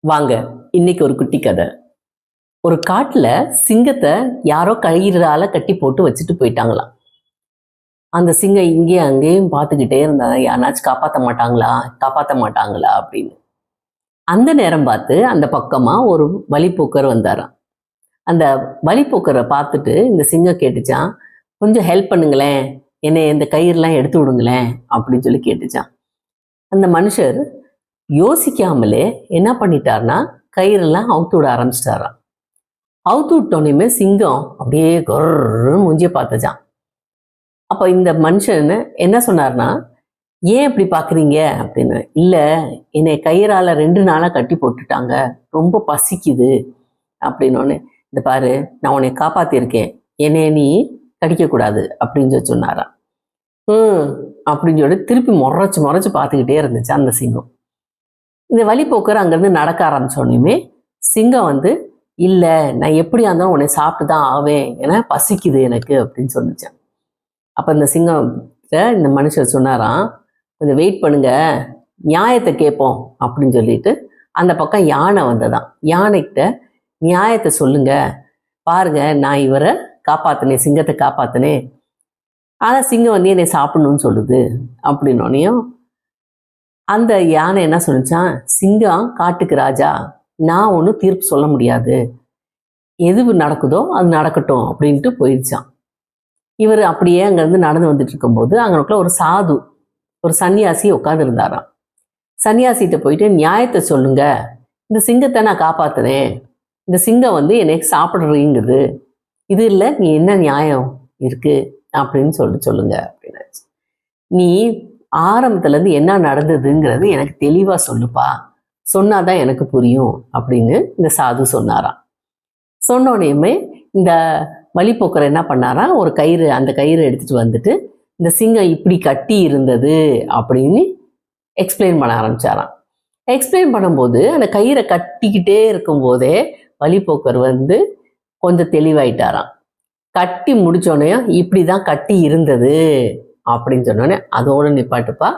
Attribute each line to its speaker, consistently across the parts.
Speaker 1: வாங்க இன்னைக்கு ஒரு குட்டி கதை. ஒரு காட்டில் சிங்கத்தை யாரோ கயிறால கட்டி போட்டு வச்சுட்டு போயிட்டாங்களாம். அந்த சிங்கம் இங்கேயும் அங்கேயும் பார்த்துக்கிட்டே இருந்தா யாராச்சும் காப்பாற்ற மாட்டாங்களா? காப்பாற்ற மாட்டாங்களா? அப்படின்னு. அந்த நேரம் பார்த்து அந்த பக்கமாக ஒரு வழிபோக்கர் வந்தாராம். அந்த வழிபோக்கரை பார்த்துட்டு இந்த சிங்கம் கேட்டுச்சான் கொஞ்சம் ஹெல்ப் பண்ணுங்களேன். என்னை இந்த கயிறுலாம் எடுத்து விடுங்களேன். அப்படின்னு சொல்லி கேட்டுச்சான் அந்த மனுஷர் யோசிக்காமலே என்ன பண்ணிட்டார்னா கயிறெல்லாம் அவுத்து விட ஆரம்பிச்சிட்டாராம். அவுத்து விட்டோன்னே சிங்கம் அப்படியே கொர்ன்னு முஞ்சிய பார்த்துச்சான் அப்போ இந்த மனுஷன் என்ன சொன்னார்னா ஏன் இப்படி பார்க்குறீங்க அப்படின்னு. இல்லை என்னை கயிறால் ரெண்டு நாளாக கட்டி போட்டுட்டாங்க. ரொம்ப பசிக்குது. அப்படின்னோடனே இந்த பாரு நான் உன்னை காப்பாற்றிருக்கேன் என்னை நீ கடிக்கக்கூடாது. அப்படின்னு சொல்லி சொன்னாராம். ம் அப்படின்னு சொல்லி திருப்பி முறைச்சி முறைச்சி பார்த்துக்கிட்டே இருந்துச்சு அந்த சிங்கம். இந்த வழிபோக்கர் அங்கேருந்து நடக்க ஆரம்பித்தோடனையுமே சிங்கம் வந்து இல்லை நான் எப்படியா இருந்தாலும் உன்னை சாப்பிட்டு தான் ஆவேன். ஏன்னா பசிக்குது எனக்கு அப்படின்னு சொன்னிச்சேன் அப்போ இந்த சிங்கம் இந்த மனுஷர் சொன்னாராம் கொஞ்சம் வெயிட் பண்ணுங்க. நியாயத்தை கேட்போம் அப்படின்னு சொல்லிட்டு அந்த பக்கம் யானை வந்ததான் யானைக்கிட்ட நியாயத்தை சொல்லுங்க. பாருங்க நான் இவரை காப்பாத்தினேன் சிங்கத்தை காப்பாத்தினேன் ஆனால் சிங்கம் வந்து என்னை சாப்பிடணும்னு சொல்லுது அப்படின்னோனையும் அந்த யானை என்ன சொல்லிச்சான் சிங்கம் காட்டுக்கு ராஜா நான் ஒன்றும் தீர்ப்பு சொல்ல முடியாது. எது நடக்குதோ அது நடக்கட்டும் அப்படின்ட்டு போயிடுச்சான் இவர் அப்படியே அங்கேருந்து நடந்து வந்துட்டு இருக்கும்போது அங்கனுக்குள்ள ஒரு சாது ஒரு சன்னியாசி உட்காந்துருந்தாராம் சன்னியாசிகிட்ட போயிட்டு நியாயத்தை சொல்லுங்க. இந்த சிங்கத்தை நான் காப்பாத்துறேன். இந்த சிங்கம் வந்து என்னை சாப்பிட்றீங்குது. இது இல்லை நீ என்ன நியாயம் இருக்கு? அப்படின்னு சொல்லி சொல்லுங்க அப்படின்னாச்சு. நீ ஆரம்பத்துலேருந்து என்ன நடந்ததுங்கிறது எனக்கு தெளிவாக சொல்லுப்பா. சொன்னாதான் எனக்கு புரியும் அப்படின்னு இந்த சாது சொன்னாராம். சொன்னோடனேயுமே இந்த வழிப்போக்கர் என்ன பண்ணாராம்? ஒரு கயிறு அந்த கயிறு எடுத்துகிட்டு வந்துட்டு இந்த சிங்கம் இப்படி கட்டி இருந்தது அப்படின்னு எக்ஸ்பிளைன் பண்ண ஆரம்பிச்சாராம். எக்ஸ்பிளைன் பண்ணும்போது அந்த கயிறை கட்டிக்கிட்டே இருக்கும்போதே வழிபோக்கர் வந்து கொஞ்சம் தெளிவாயிட்டாராம். கட்டி முடிச்சோடனே இப்படி தான் கட்டி இருந்தது. அப்படின்னு சொன்னோடனே அதோட நிப்பாட்டுப்பா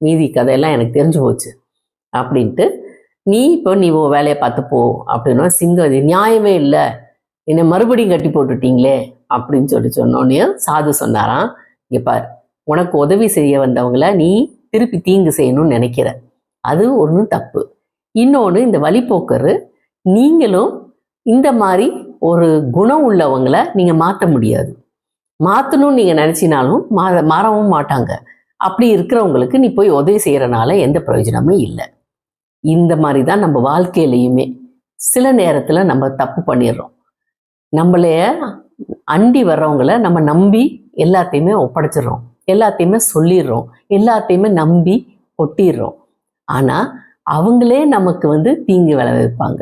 Speaker 1: மீதி கதையெல்லாம் எனக்கு தெரிஞ்சு போச்சு அப்படின்ட்டு நீ இப்போ நீ உன் வேலையை பார்த்து போ அப்படின்னா சிங்கம் நியாயமே இல்லை என்னை மறுபடியும் கட்டி போட்டுட்டீங்களே அப்படின்னு சொல்லி சொன்னோடனே சாது சொன்னாராம் இங்கே பார் உனக்கு உதவி செய்ய வந்தவங்கள நீ திருப்பி தீங்கு செய்யணும்னு நினைக்கிற அது ஒன்றும் தப்பு. இன்னொன்று இந்த வழிபோக்கர் நீங்களும் இந்த மாதிரி ஒரு குணம் உள்ளவங்களை நீங்கள் மாற்ற முடியாது. மாற்றணும்னு நீங்கள் நினச்சினாலும் மா மாறவும் மாட்டாங்க. அப்படி இருக்கிறவங்களுக்கு நீ போய் உதவி செய்கிறனால எந்த பிரயோஜனமும் இல்லை. இந்த மாதிரி தான் நம்ம வாழ்க்கையிலையுமே சில நேரத்தில் நம்ம தப்பு பண்ணிடுறோம். நம்மளைய அண்டி வர்றவங்கள நம்ம நம்பி எல்லாத்தையுமே ஒப்படைச்சிடுறோம். எல்லாத்தையுமே சொல்லிடுறோம். எல்லாத்தையுமே நம்பி ஒட்டிடுறோம் ஆனால் அவங்களே நமக்கு வந்து தீங்கு விளைவிப்பாங்க.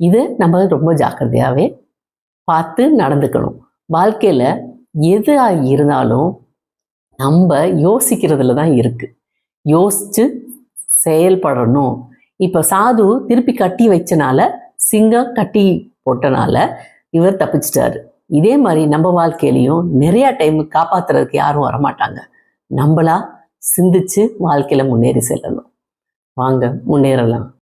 Speaker 1: இது நம்ம ரொம்ப ஜாக்கிரதையாகவே பார்த்து நடந்துக்கணும். வாழ்க்கையில் எது இருந்தாலும் நம்ம யோசிக்கிறதுல தான் இருக்குது யோசித்து செயல்படணும். இப்போ சாது திருப்பி கட்டி வச்சனால சிங்கம் கட்டி போட்டனால இவர் தப்பிச்சிட்டாரு. இதே மாதிரி நம்ம வாழ்க்கையிலையும் நிறையா டைம் காப்பாத்துறதுக்கு யாரும் வரமாட்டாங்க. நம்மளா சிந்திச்சு வாழ்க்கையில முன்னேறி செல்லணும். வாங்க முன்னேறலாம்.